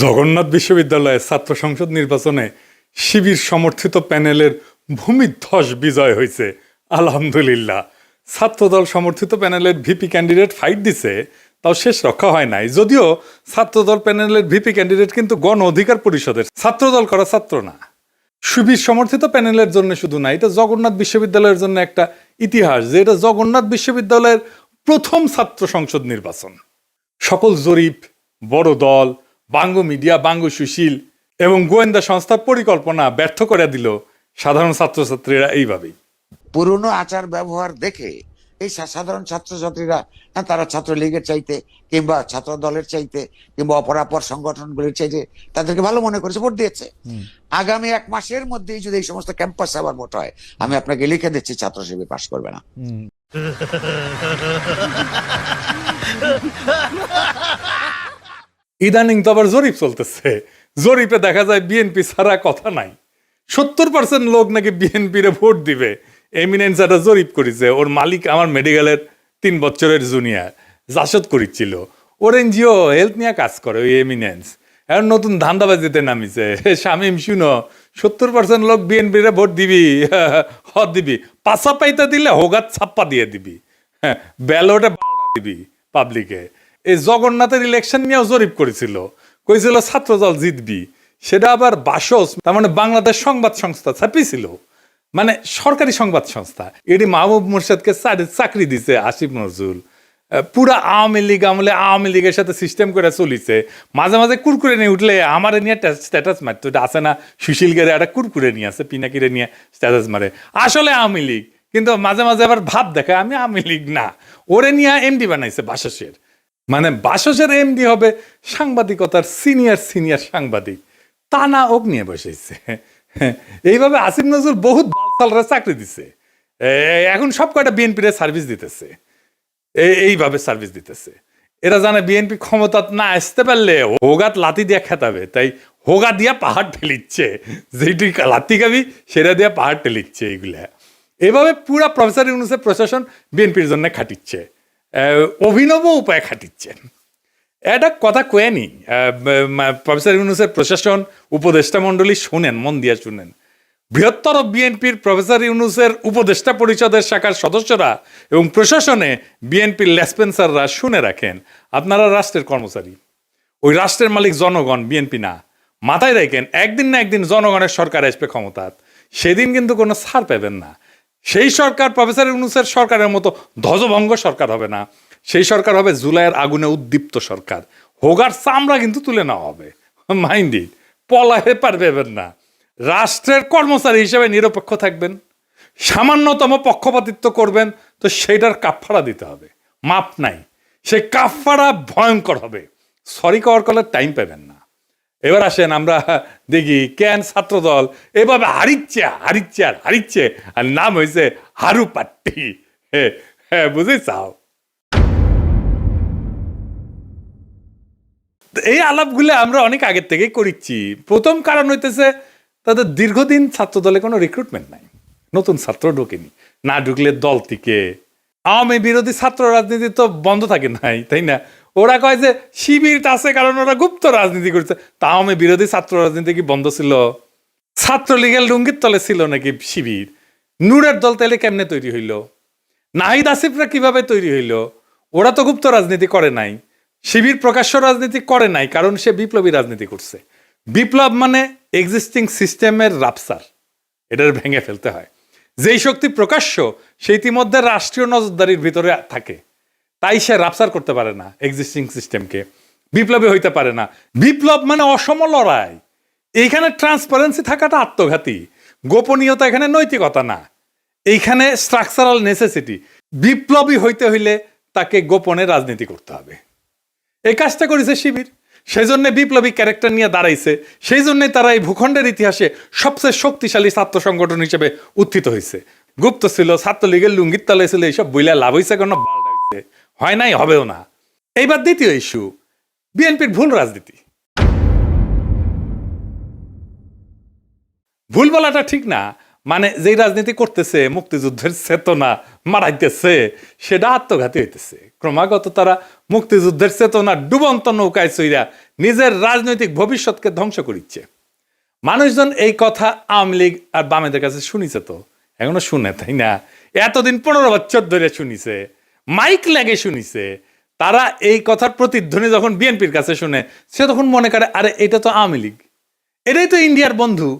জগন্নাথ বিশ্ববিদ্যালয়ের ছাত্র সংসদ নির্বাচনে শিবির সমর্থিত প্যানেলের ভূমিধ্বস বিজয় হয়েছে। আলহামদুলিল্লাহ। ছাত্রদল সমর্থিত প্যানেলের ভিপি ক্যান্ডিডেট ফাইট দিছে, তাও শেষ রক্ষা হয় নাই। যদিও ছাত্রদল প্যানেলের ভিপি ক্যান্ডিডেট কিন্তু গণ অধিকার পরিষদের ছাত্রদল করা ছাত্র না। শিবির সমর্থিত প্যানেলের জন্য শুধু না, এটা জগন্নাথ বিশ্ববিদ্যালয়ের জন্য একটা ইতিহাস যে এটা জগন্নাথ বিশ্ববিদ্যালয়ের প্রথম ছাত্র সংসদ নির্বাচন। সকল জরিপ, বড় দল বাঙ্গ মিডিয়া বাঙ্গ সুশীল এবং গোয়েন্দা সংস্থার পরিকল্পনা ব্যর্থ করে দিল সাধারণ ছাত্রছাত্রীরা এইভাবেই। পুরনো আচার ব্যবহার দেখে এই সাধারণ ছাত্রছাত্রীরা হ্যাঁ, তারা ছাত্রলীগের চাইতে কিংবা ছাত্র দলের চাইতে কিংবা অপরাপর সংগঠনগুলির চাইতে তাদেরকে ভালো মনে করেছে ভোট দিয়েছে। আগামী এক মাসের মধ্যেই যদি এই সমস্ত ক্যাম্পাসে আবার ভোট হয় আমি আপনাকে লিখে দিচ্ছি ছাত্র শিবির পাশ করবে না। ইদানিং তো আবার জরিপ চলতেছে। জরিপে দেখা যায় বিএনপি ছাড়া কথা নাই। সত্তর পার্সেন্ট লোক নাকি বিএনপিরে ভোট দিবে। এমিনেন্স একটা জরিপ করেছে। ওর মালিক আমার মেডিকেলের তিন বছরের জুনিয়র জাসদ করেছিল। ওর এনজিও হেলথ নিয়ে কাজ করে ওই এমিনেন্স এখন নতুন ধান্দাবাজিতে নামিছে। শামিম, শুনো, সত্তর পার্সেন্ট লোক বিএনপিরে ভোট দিবি। হ দিবি। পাশা পাইতে দিলে হোগাত ছাপ্পা দিয়ে দিবি। হ্যাঁ ব্যালটে দিবি পাবলিকে এই জগন্নাথের ইলেকশন নিয়েও জরিপ করেছিল। কইছিল, ছাত্রদল জিতবি। সেটা আবার বাসস, তার মানে বাংলাদেশ সংবাদ সংস্থা ছাপিয়েছিল। মানে সরকারি সংবাদ সংস্থা। এটি মাহবুব মুর্শেদকে চাকরি- দিছে আসিফ নজরুল। পুরা আওয়ামী লীগ আমলে আওয়ামী লীগের সাথে সিস্টেম করে চলিছে। মাঝে মাঝে কুরকুরে নিয়ে উঠলে আমার নিয়ে স্ট্যাটাস মারতো। এটা আছে না সুশীল গেরে একটা কুরকুরে নিয়ে আছে, পিনাকিরে নিয়ে স্ট্যাটাস মারে। আসলে আওয়ামী লীগ, কিন্তু মাঝে মাঝে আবার ভাব দেখায়, আমি আওয়ামী লীগ না। ওরে নিয়ে এমডি বানাইছে বাসসের। মানে বাসসের এমডি হবে সাংবাদিকতার সিনিয়র সিনিয়র সাংবাদিক। তা না ওক নিয়ে বসেছে। এইভাবে আসিফ নজরুল বহুত বালসালরা চাকরি দিছে। এখন সব কয়টা বিএনপির সার্ভিস দিতেছে। এইভাবে সার্ভিস দিতেছে। এরা জানে বিএনপি ক্ষমতা না আসতে পারলে হোগাত লাতি দিয়া খেতাবে। তাই হোগা দিয়া পাহাড় ঠেলিচ্ছে। যেটি লাতি খাবি সেটা দিয়া পাহাড় ঠেলিচ্ছে এইগুলা। এভাবে পুরা প্রফেসর ইউনুসের প্রশাসন বিএনপির জন্য খাটিচ্ছে। অভিনব উপায় খাটিচ্ছেন। একটা কথা কয়েনি প্রফেসর ইউনুসের প্রশাসন উপদেষ্টা মণ্ডলী শুনেন, মন দিয়ে শুনেন। বৃহত্তর বিএনপির প্রফেসর ইউনুসের উপদেষ্টা পরিষদের শাখার সদস্যরা এবং প্রশাসনে বিএনপির লেসপেন্সাররা শুনে রাখেন, আপনারা রাষ্ট্রের কর্মচারী। ওই রাষ্ট্রের মালিক জনগণ, বিএনপি না। মাথায় রাখেন, একদিন না একদিন জনগণের সরকার আসবে ক্ষমতাত সেদিন কিন্তু কোনো ছাড় পাবেন না। সেই সরকার প্রফেসর ইউনুসের সরকারের মতো ধ্বজভঙ্গ সরকার হবে না। সেই সরকার হবে জুলাইয়ের আগুনে উদ্দীপ্ত সরকার। হোগার চামড়া কিন্তু তুলে নেওয়া হবে। মাইন্ডি পলাহে পারবেন না। রাষ্ট্রের কর্মচারী হিসেবে নিরপেক্ষ থাকবেন। সামান্যতম পক্ষপাতিত্ব করবেন, তো সেইটার কাফফারা দিতে হবে। মাপ নাই। সেই কাফফারা ভয়ঙ্কর হবে। সরি কওয়ার কলের টাইম পাবেন না। এবার আসেন, আমরা দেখি, কেন ছাত্রদল এভাবে হারিচ্ছে হারিচ্ছে আর হারিচ্ছে, আর নাম হয়েছে হারু পাট্টি হ্যাঁ বুঝে চাও এই আলাপগুলো আমরা অনেক আগের থেকেই করিচ্ছি। প্রথম কারণ হইতেছে, তাদের দীর্ঘদিন ছাত্রদলে কোনো রিক্রুটমেন্ট নাই। নতুন ছাত্র ঢোকেনি। না ঢুকলে দল থেকে আওয়ামী বিরোধী ছাত্র রাজনীতি তো বন্ধ থাকে নাই, তাই না? ওরা কয় যে, শিবির আছে কারণ ওরা গুপ্ত রাজনীতি করছে। তাও আমি বিরোধী ছাত্র রাজনীতি কি বন্ধ ছিল? ছাত্রলীগের লুঙ্গির তলে ছিল নাকি শিবির? নূরের দল তাহলে কেমনে তৈরি হইল? নাহিদ আসিফরা কীভাবে তৈরি হইল? ওরা তো গুপ্ত রাজনীতি করে নাই। শিবির প্রকাশ্য রাজনীতি করে নাই, কারণ সে বিপ্লবী রাজনীতি করছে। বিপ্লব মানে এক্সিস্টিং সিস্টেমের রাপসার। এটার ভেঙে ফেলতে হয়। যেই শক্তি প্রকাশ্য সে ইতিমধ্যে রাষ্ট্রীয় নজরদারির ভিতরে থাকে। তাই সে রাপসার করতে পারে না এক্সিস্টিং সিস্টেমকে বিপ্লবী হইতে পারে না। বিপ্লব মানে অসম লড়াই। এইখানে ট্রান্সপারেন্সি থাকাটা আত্মঘাতী। গোপনীয়তা এখানে নৈতিকতা না। এইখানে স্ট্রাকচারাল নেসেসিটি বিপ্লবী হইতে হইলে তাকে গোপনে রাজনীতি করতে হবে। এই কাজটা করেছে শিবির। সেই জন্য বিপ্লবী ক্যারেক্টার নিয়ে দাঁড়াইছে। সেই জন্যে তারা এই ভূখণ্ডের ইতিহাসে সবচেয়ে শক্তিশালী ছাত্র সংগঠন হিসেবে উত্থিত হয়েছে গুপ্ত ছিল, ছাত্রলীগের লুঙ্গির তলে ছিল, এইসব বইলা লাভ হয়েছে কেন বালটা হয়েছে হয় নাই, হবেও না। এইবার দ্বিতীয় ইস্যু, বিএনপির ভুল রাজনীতি। ভুল বলাটা ঠিক না মানে যেই রাজনীতি করতেছে, মুক্তিযুদ্ধের চেতনা মারাইতেছে, সেটা আত্মঘাতী হইতেছে। ক্রমাগত তারা মুক্তিযুদ্ধের চেতনা ডুবন্ত নৌকায় চইরা নিজের রাজনৈতিক ভবিষ্যৎকে ধ্বংস করিচ্ছে। মানুষজন এই কথা আওয়ামী লীগ আর বামেদের কাছে শুনিছে তো? এখনও শুনে, তাই না? এতদিন পনেরো বছর ধরে শুনিছে। মাইক লাগে শুনিছে তারা এই কথার প্রতিধ্বনি যখন বিএনপির কাছে শুনে সে তখন মনে করে আরে এটা তো আওয়ামী লীগ। এটাই তো ইন্ডিয়ার বন্ধু।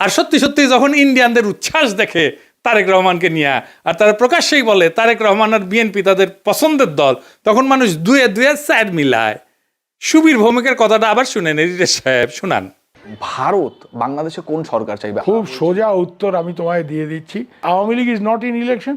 আর সত্যি সত্যি যখন ইন্ডিয়ানদের উচ্ছ্বাস দেখে তারেক রহমানকে নিয়ে আর তারা প্রকাশ্যেই বলে তারেক রহমান আর বিএনপি তাদের পছন্দের দল তখন মানুষ দুয়ে দুয়ে স্যার মিলায়। সুবীর ভৌমিকের কথাটা আবার শুনেন এডিটর সাহেব শুনান। ভারত বাংলাদেশে কোন সরকার চাইবে? খুব সোজা উত্তর আমি তোমায় দিয়ে দিচ্ছি। Awami League is not in election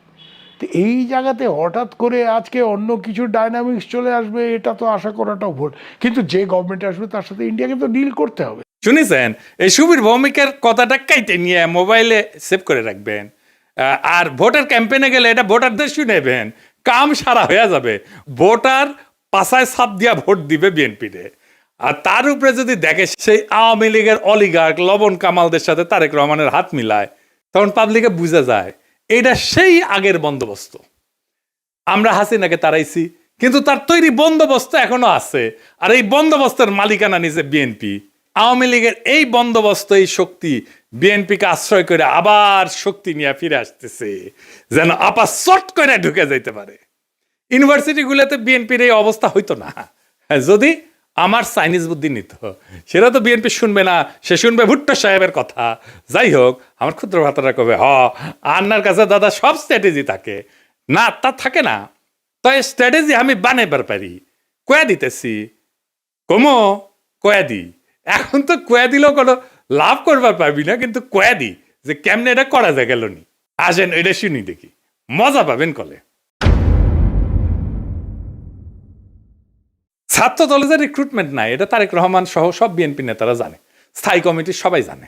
তো এই জায়গাতে হঠাৎ করে আজকে অন্য কিছু ডাইনামিক্স চলে আসবে, এটা তো আশা করাটাও ভুল। কিন্তু যে গভর্নমেন্ট আসবে, তার সাথে ইন্ডিয়াকে তো ডিল করতে হবে। শুনেছেন? এই সুবীর ভৌমিকের কথাটা কাইতে নিয়ে মোবাইলে সেভ করে রাখবেন। আর ভোটার ক্যাম্পেনে গেলে এটা ভোটারদের শুনেবেন। কাম সারা হয়ে যাবে। ভোটার পাশায় সাপ দিয়া ভোট দিবে বিএনপিতে। আর তার উপরে যদি দেখে সেই আওয়ামী লীগের অলিগার্ক লবণ কামালদের সাথে তারেক রহমানের হাত মিলায়, তখন পাবলিকে বুঝে যায় এটা সেই আগের বন্দোবস্ত। আমরা হাসিনাকে তাড়াইছি কিন্তু তার তৈরি বন্দোবস্ত এখনও আছে। আর এই বন্দোবস্তের মালিকানা নিছে বিএনপি। আওয়ামী লীগের এই বন্দোবস্ত এই শক্তি বিএনপিকে আশ্রয় করে আবার শক্তি নিয়ে ফিরে আসতেছে যেন আপা চট করে ঢুকে যাইতে পারে। ইউনিভার্সিটিগুলোতে বিএনপির এই অবস্থা হইতো না। হ্যাঁ, যদি আমার চাইনিজ বুদ্ধি নিত। সেটা তো বিএনপি শুনবে না, সে শুনবে ভুট্টো সাহেবের কথা। যাই হোক, আমার ক্ষুদ্র ভাতারা কবে, হ, আন্নার কাছে দাদা সব স্ট্র্যাটেজি থাকে। না, তা থাকে না। তাই স্ট্র্যাটেজি আমি বানাইবার পারি। কয়া দিতেছি? কমো, কয়া দি। এখন তো কয়া দিলেও কোনো লাভ করবার পারবি না, কিন্তু কয়া দি যে কেমনে এটা করা যায় গেল নি। আসেন, এটা শুনি দেখি। মজা পাবেন কলে। ছাত্র দলে যে রিক্রুটমেন্ট নাই, এটা তারেক রহমান সহ সব বিএনপি নেতারা জানে। স্থায়ী কমিটি সবাই জানে।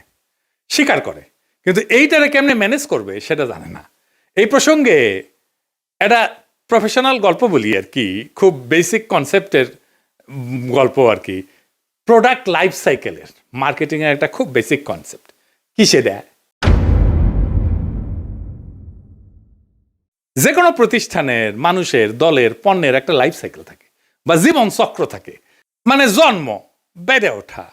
স্বীকার করে। কিন্তু এইটারে কেমনে ম্যানেজ করবে সেটা জানে না। এই প্রসঙ্গে একটা প্রফেশনাল গল্প বলি আর কি, খুব বেসিক কনসেপ্টের গল্প আর কি। প্রোডাক্ট লাইফ সাইকেলের মার্কেটিংয়ের একটা খুব বেসিক কনসেপ্ট কিসে দেয়? যে কোনো প্রতিষ্ঠানের, মানুষের, দলের, পণ্যের একটা লাইফ সাইকেল থাকে। বা জীবন চক্র থাকে। মানে জন্ম, বেড়ে ওঠা,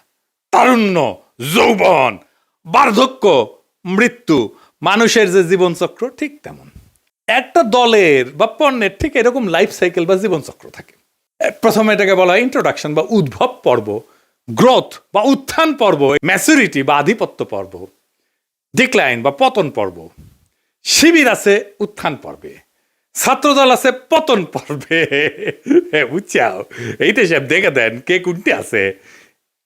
তারুণ্য, যৌবন, বার্ধক্য, মৃত্যু, মানুষের যে জীবন চক্র ঠিক তেমন। একটা দলের বা পণ্যের ঠিক এরকম লাইফ সাইকেল বা জীবন চক্র থাকে। প্রথমে এটাকে বলা হয় ইন্ট্রোডাকশন বা উদ্ভব পর্ব গ্রোথ বা উত্থান পর্ব ম্যাচুরিটি বা আধিপত্য পর্ব ডিক্লাইন বা পতন পর্ব। শিবির আছে উত্থান পর্বে। ছাত্রদল আছে, পতন পর্বে। বুঝছাও এইটা সব দেখে দেন কে কোনটি আছে।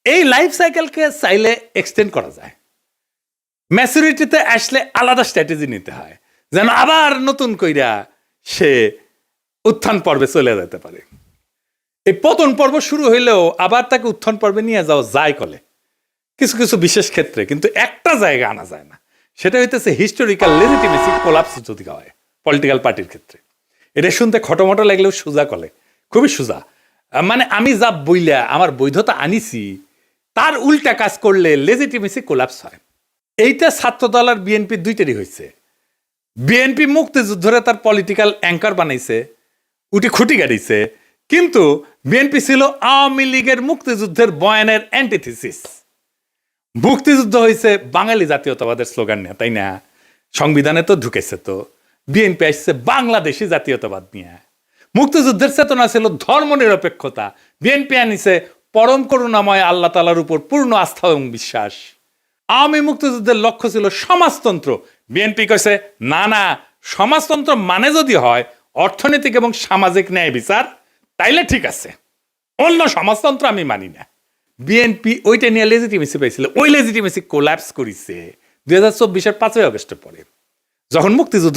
এই লাইফ সাইকেলকে চাইলে এক্সটেন্ড করা যায়। ম্যাচুরিটিতে আসলে আলাদা স্ট্র্যাটেজি নিতে হয়। যেন আবার নতুন কইরা সে উত্থান পর্বে চলে যেতে পারে। এই পতন পর্ব শুরু হইলেও আবার তাকে উত্থান পর্বে নিয়ে যাওয়া যায় কলে। কিছু কিছু বিশেষ ক্ষেত্রে, কিন্তু একটা জায়গা আনা যায় না। সেটা হইতেছে হিস্টোরিক্যাল লেজিটিমেসি কোলাপস যদি হয়। পলিটিক্যাল পার্টির ক্ষেত্রে। এটা শুনতে খটোমটো লাগলেও সোজা কলে। খুবই সোজা। মানে আমি যা বইলা, আমার বৈধতা আনিছি, তার উল্টা কাজ করলে লেজিটিমেসি কোলাপস হয়। এইটা ছাত্রদল আর বিএনপি দুইটারই হয়েছে বিএনপি মুক্তিযুদ্ধরে তার পলিটিক্যাল অ্যাঙ্কার বানাইছে উঠি খুঁটি গাড়িছে। কিন্তু বিএনপি ছিল আওয়ামী লীগের মুক্তিযুদ্ধের বয়ানের অ্যান্টিথিসিস মুক্তিযুদ্ধ হয়েছে বাঙালি জাতীয়তাবাদের স্লোগান নিয়ে, তাই না? সংবিধানে তো ঢুকেছে তো। বিএনপি আসছে বাংলাদেশি জাতীয়তাবাদ নিয়ে। মুক্তিযুদ্ধের চেতনা ছিল ধর্ম নিরপেক্ষতা বিএনপি আনিছে পরম করুণাময় আল্লাহ তালার উপর পূর্ণ আস্থা এবং বিশ্বাস। আওয়ামী মুক্তিযুদ্ধের লক্ষ্য ছিল সমাজতন্ত্র। বিএনপি কইছে, না না, সমাজতন্ত্র মানে যদি হয় অর্থনৈতিক এবং সামাজিক ন্যায় বিচার, তাইলে ঠিক আছে। অন্য সমাজতন্ত্র আমি মানি না। বিএনপি ওইটা নিয়ে লেজিটিমেসি পাইছিল। ওই লেজিটিমেসি কোল্যাপস করিছে দুই হাজার চব্বিশের পাঁচই আগস্টের পরে। যখন মুক্তিযুদ্ধ